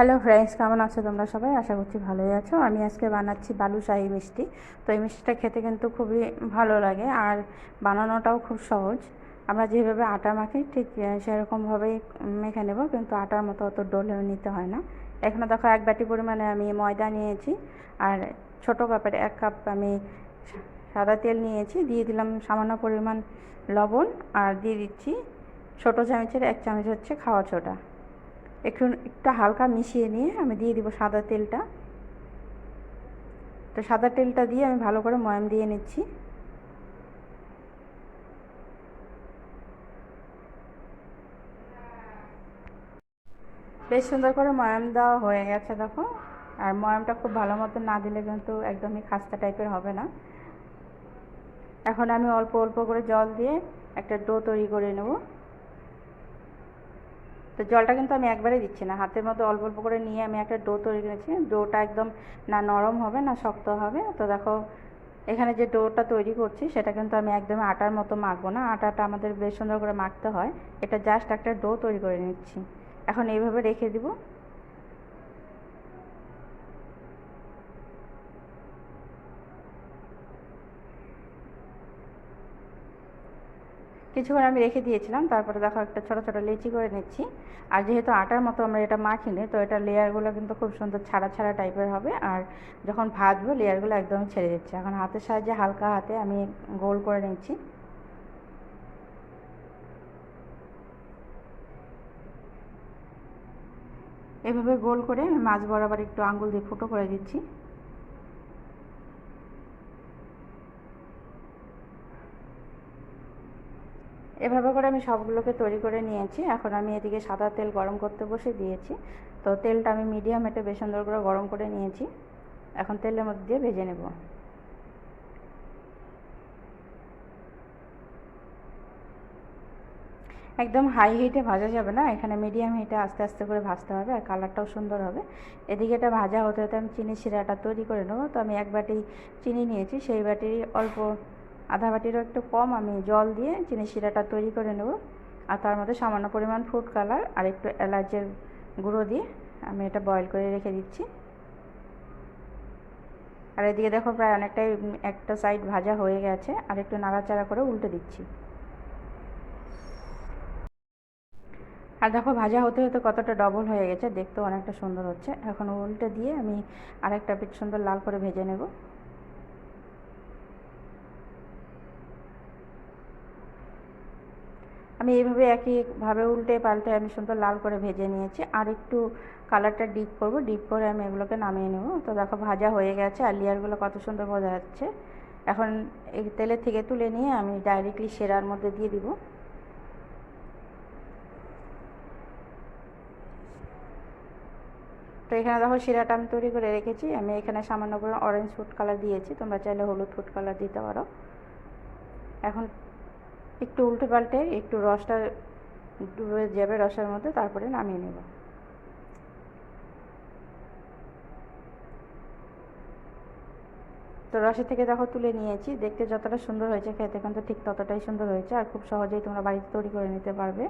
Hello friends, কেমন আছো তোমরা সবাই? আশা করছি ভালোই আছো। আমি আজকে বানাচ্ছি বালুশাহি মিষ্টি। তো এই মিষ্টিটা খেতে কিন্তু খুবই ভালো লাগে আর বানানোটাও খুব সহজ। আমরা যেভাবে আটা মাখি ঠিক সেরকমভাবেই মেখে নেব, কিন্তু আটার মতো অত ডোলে নিতে হয় না। এখানে দেখো এক বাটি পরিমাণে আমি ময়দা নিয়েছি আর ছোটো কাপের এক কাপ আমি সাদা তেল নিয়েছি। দিয়ে দিলাম সামান্য পরিমাণ লবণ আর দিয়ে দিচ্ছি ছোটো চামচের, এক চামচ হচ্ছে খাওয়া ছোটা। একটু একটু হালকা মিশিয়ে নিয়ে আমি দিয়ে দিব সাদা তেলটা। তো সাদা তেলটা দিয়ে আমি ভালো করে ময়াম দিয়ে নিচ্ছি। বেশ সুন্দর করে ময়াম দেওয়া হয়ে গেছে, দেখো। আর ময়ামটা খুব ভালো মতো না দিলে কিন্তু একদমই খাস্তা টাইপের হবে না। এখন আমি অল্প অল্প করে জল দিয়ে একটা ডো তৈরি করে নেব। তো জলটা কিন্তু আমি একবারে দিচ্ছি না। হাতের মধ্যে অল্প অল্প করে নিয়ে আমি একটা ডো তৈরি করেছি। ডোটা একদম না নরম হবে, না শক্ত হবে। তো দেখো, এখানে যে ডোটা তৈরি করছি, সেটা কিন্তু আমি একদম আটার মতো মাখবো না। আটাটা আমাদের বেশ সুন্দর করে মাখতে হয়। এটা জাস্ট একটা ডো তৈরি করে নিচ্ছি। এখন এইভাবে রেখে দিব। কিছুক্ষণ আমি রেখে দিয়েছিলাম, তারপরে দেখো একটা ছোটো ছোটো লেচি করে নিচ্ছি। আর যেহেতু আটার মতো আমরা এটা মাখিনি, তো এটা লেয়ারগুলো কিন্তু খুব সুন্দর ছাড়া ছাড়া টাইপের হবে। আর যখন ভাজবো লেয়ারগুলো একদমই ছেড়ে যাচ্ছে এখন হাতের সাহায্যে হালকা হাতে আমি গোল করে নিচ্ছি। এভাবে গোল করে মাছ বরাবর একটু আঙ্গুল দিয়ে ফুটো করে দিচ্ছি। এভাবে করে আমি সবগুলোকে তৈরি করে নিয়েছি। এখন আমি এদিকে সাদা তেল গরম করতে বসে দিয়েছি। তো তেলটা আমি মিডিয়াম হেটে বেশ সুন্দর করে গরম করে নিয়েছি। এখন তেলের মধ্যে দিয়ে ভেজে নেব। একদম হাই হিটে ভাজা যাবে না। এখানে মিডিয়াম হিটে আস্তে আস্তে করে ভাজতে হবে আর কালারটাও সুন্দর হবে। এদিকে এটা ভাজা হতে হতে আমি চিনি শিরাটা তৈরি করে নেব। তো আমি এক বাটি চিনি নিয়েছি। সেই বাটি অল্প আধা বাটিরও একটু কম আমি জল দিয়ে চিনি শিরাটা তৈরি করে নেব। আর তার মধ্যে সামান্য পরিমাণ ফুড কালার আর একটু এলাচের গুঁড়ো দিয়ে আমি এটা বয়েল করে রেখে দিচ্ছি। আর এদিকে দেখো প্রায় অনেকটাই একটা সাইড ভাজা হয়ে গেছে আর একটু নাড়াচাড়া করে উল্টে দিচ্ছি। আর দেখো ভাজা হতে হতে কতটা ডবল হয়ে গেছে, দেখতেও অনেকটা সুন্দর হচ্ছে। এখন উল্টে দিয়ে আমি আরেকটা পিঠ সুন্দর লাল করে ভেজে নেব। আমি এইভাবে একইভাবে উল্টে পাল্টে আমি সুন্দর লাল করে ভেজে নিয়েছি। আর একটু কালারটা ডিপ করব। ডিপ করে আমি এগুলোকে নামিয়ে নেব। তো দেখো ভাজা হয়ে গেছে আর লেয়ারগুলো কত সুন্দর বোঝা যাচ্ছে। এখন এই তেলের থেকে তুলে নিয়ে আমি ডাইরেক্টলি সেরার মধ্যে দিয়ে দিব। তো এখানে দেখো শিরাটা আমি তৈরি করে রেখেছি। আমি এখানে সামান্য করে অরেঞ্জ ফুড কালার দিয়েছি। তোমরা চাইলে হলুদ ফুড কালার দিতে পারো। এখন একটু উল্টে পাল্টে, একটু রসটা ডুবে যাবে রসের মধ্যে তারপরে নামিয়ে নেব। তো রসের থেকে দেখো তুলে নিয়েছি, দেখতে যতটা সুন্দর হয়েছে খেতে, কিন্তু ঠিক ততটাই সুন্দর হয়েছে আর খুব সহজেই তোমরা বাড়িতে তৈরি করে নিতে পারবে।